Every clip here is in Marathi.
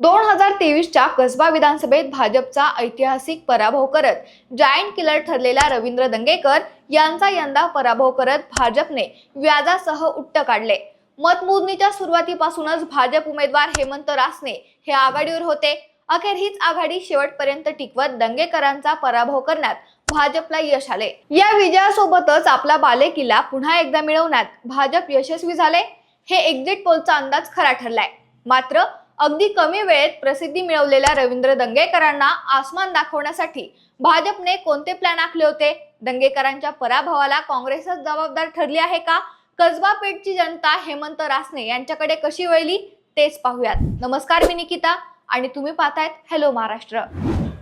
दोन हजार तेवीसच्या कसबा विधानसभेत भाजपचा ऐतिहासिक पराभव करत जायंट किलर ठरलेला रवींद्र दंगेकर यांचा यंदा पराभव करत भाजपने व्याजासह उट्ट काढले. मतमोजणीच्या सुरुवातीपासूनच भाजप उमेदवार हेमंत रासने हे आघाडीवर होते. अखेर हीच आघाडी शेवटपर्यंत टिकवत दंगेकरांचा पराभव करण्यात भाजपला यश आले. या विजयासोबतच आपला बालेकिल्ला पुन्हा एकदा मिळवण्यात भाजप यशस्वी झाले. हे एक्झिट पोलचा अंदाज खरा ठरलाय. मात्र अगदी कमी वेळेत प्रसिद्धी मिळवलेल्या रवींद्र दंगेकरांना आसमान दाखवण्यासाठी भाजपने कोणते प्लॅन आखले होते? दंगेकरांच्या पराभवाला काँग्रेसच जबाबदार ठरली आहे का? कसबा पेठची जनता हेमंत रासने यांच्याकडे कशी वळली? तेच पाहूयात. नमस्कार मी निकिता आणि तुम्ही पाहतायत हॅलो महाराष्ट्र.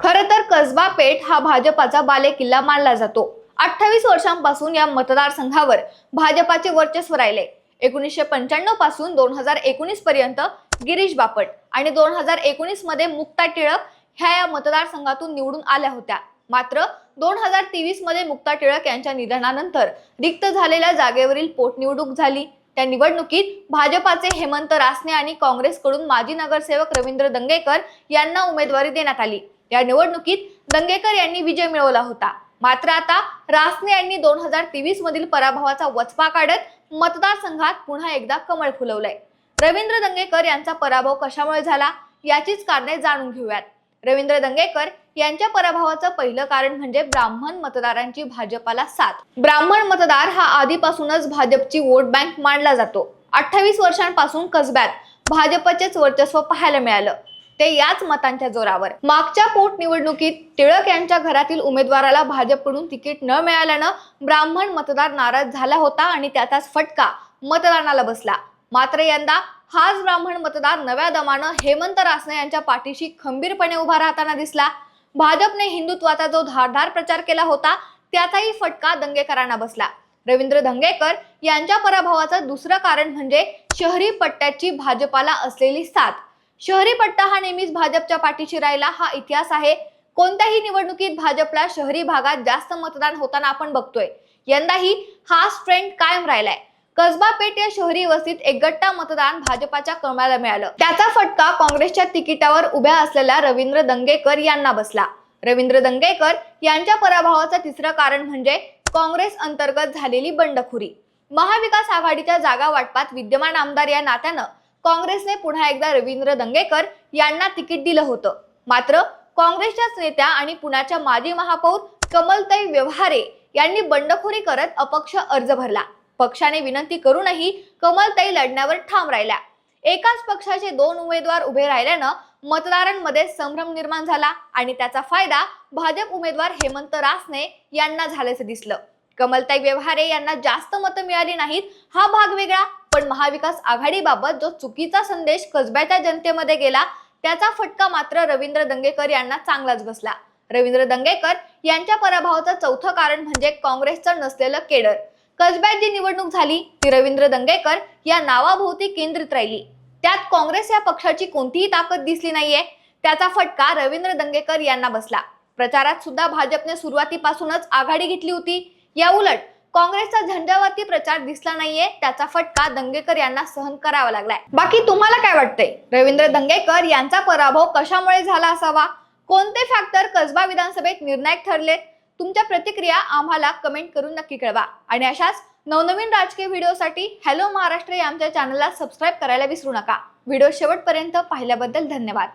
खरं तर कसबा पेठ हा भाजपाचा बालेकिल्ला मानला जातो. अठ्ठावीस वर्षांपासून या मतदारसंघावर भाजपाचे वर्चस्व राहिले. एकोणीसशे पंच्याण्णवपासून दोन हजार एकोणीस पर्यंत गिरीश बापट आणि दोन हजार एकोणीसमध्ये मुक्ता टिळक ह्या या मतदारसंघातून निवडून आल्या होत्या. मात्र दोन हजार तेवीसमध्ये मुक्ता टिळक यांच्या निधनानंतर रिक्त झालेल्या जागेवरील पोटनिवडणूक झाली. त्या निवडणुकीत भाजपाचे हेमंत रासने आणि काँग्रेसकडून माजी नगरसेवक रवींद्र दंगेकर यांना उमेदवारी देण्यात आली. या निवडणुकीत दंगेकर यांनी विजय मिळवला होता. मात्र आता रासने यांनी दोन हजार तेवीस मधील पराभवाचा वचपा काढत मतदारसंघात पुन्हा एकदा कमळ फुलवलंय. रवींद्र दंगेकर यांचा पराभव कशामुळे झाला याचीच कारणे जाणून घेऊयात. रवींद्र दंगेकर यांच्या पराभवाचं पहिलं कारण म्हणजे ब्राह्मण मतदारांची भाजपाला साथ. ब्राह्मण मतदार हा आधीपासूनच भाजपची वोट बँक मानला जातो. अठ्ठावीस वर्षांपासून कसब्यात भाजपचेच वर्चस्व पाहायला मिळालं. ते याच मतांच्या जोरावर. मागच्या पोटनिवडणुकीत टिळक यांच्या घरातील उमेदवाराला भाजपकडून तिकीट न मिळाल्यानं ब्राह्मण मतदार नाराज झाला होता आणि त्याचाच फटका मतदानाला बसला. मात्र यंदा हाच ब्राह्मण मतदार नव्या दमानं हेमंत रासने यांच्या पाठीशी खंबीरपणे उभा राहताना दिसला. भाजपने हिंदुत्वाचा जो धारधार प्रचार केला होता त्याचाही फटका दंगेकरांना बसला. रवींद्र दंगेकर यांच्या पराभवाचं दुसरं कारण म्हणजे शहरी पट्ट्याची भाजपाला असलेली साथ. शहरी पट्टा हा नेहमीच भाजपच्या पाठीशी राहिला हा इतिहास आहे. कोणत्याही निवडणुकीत भाजपला शहरी भागात जास्त मतदान होताना आपण बघतोय. यंदाही हाच ट्रेंड कायम राहिलाय. कसबा पेठ या शहरी वस्तीत एकगट्टा मतदान भाजपाच्या कमळाला मिळालं. त्याचा फटका काँग्रेसच्या तिकिटावर उभ्या असलेल्या रवींद्र दंगेकर यांना बसला. रवींद्र दंगेकर यांच्या पराभवाचं तिसरं कारण म्हणजे काँग्रेस अंतर्गत झालेली बंडखोरी. महाविकास आघाडीच्या जागा वाटपात विद्यमान आमदार या नात्यानं काँग्रेसने पुन्हा एकदा रवींद्र दंगेकर यांना तिकीट दिलं होतं. मात्र काँग्रेसच्याच नेत्या आणि पुण्याच्या माजी महापौर कमलताई व्यवहारे यांनी बंडखोरी करत अपक्ष अर्ज भरला. पक्षाने विनंती करूनही कमलताई लढण्यावर ठाम राहिल्या. एकाच पक्षाचे दोन उमेदवार उभे राहिल्यानं मतदारांमध्ये संभ्रम निर्माण झाला आणि त्याचा फायदा भाजप उमेदवार हेमंत रासने यांना झाल्याचं दिसलं. कमलताई व्यवहारे यांना जास्त मतं मिळाली नाहीत हा भाग वेगळा. पण महाविकास आघाडीबाबत जो चुकीचा संदेश कसब्याच्या जनतेमध्ये गेला त्याचा फटका मात्र रवींद्र दंगेकर यांना चांगलाच बसला. रवींद्र दंगेकर यांच्या पराभवाचं चौथं कारण म्हणजे काँग्रेसचं नसलेलं केडर. कसब्यात जी निवडणूक झाली ती रवींद्र दंगेकर या नावाभोवती केंद्रित राहिली. त्यात काँग्रेस या पक्षाची कोणतीही ताकद दिसली नाहीये. त्याचा फटका रवींद्र दंगेकर यांना बसला. प्रचारात सुद्धा भाजपने सुरुवातीपासूनच आघाडी घेतली होती. या उलट काँग्रेसचा झंझावाती प्रचार दिसला नाहीये त्याचा फटका दंगेकर यांना सहन करावा लागलाय. बाकी तुम्हाला काय वाटतंय? रवींद्र दंगेकर यांचा पराभव कशामुळे झाला असावा? कोणते फॅक्टर कसबा विधानसभेत निर्णायक ठरले तुमच्या प्रतिक्रिया आम्हाला कमेंट करून नक्की कळवा. आणि अशाच नवनवीन राजकीय व्हिडिओसाठी हॅलो महाराष्ट्र या आमच्या चॅनलला सबस्क्राईब करायला विसरू नका. व्हिडिओ शेवटपर्यंत पाहिल्याबद्दल धन्यवाद.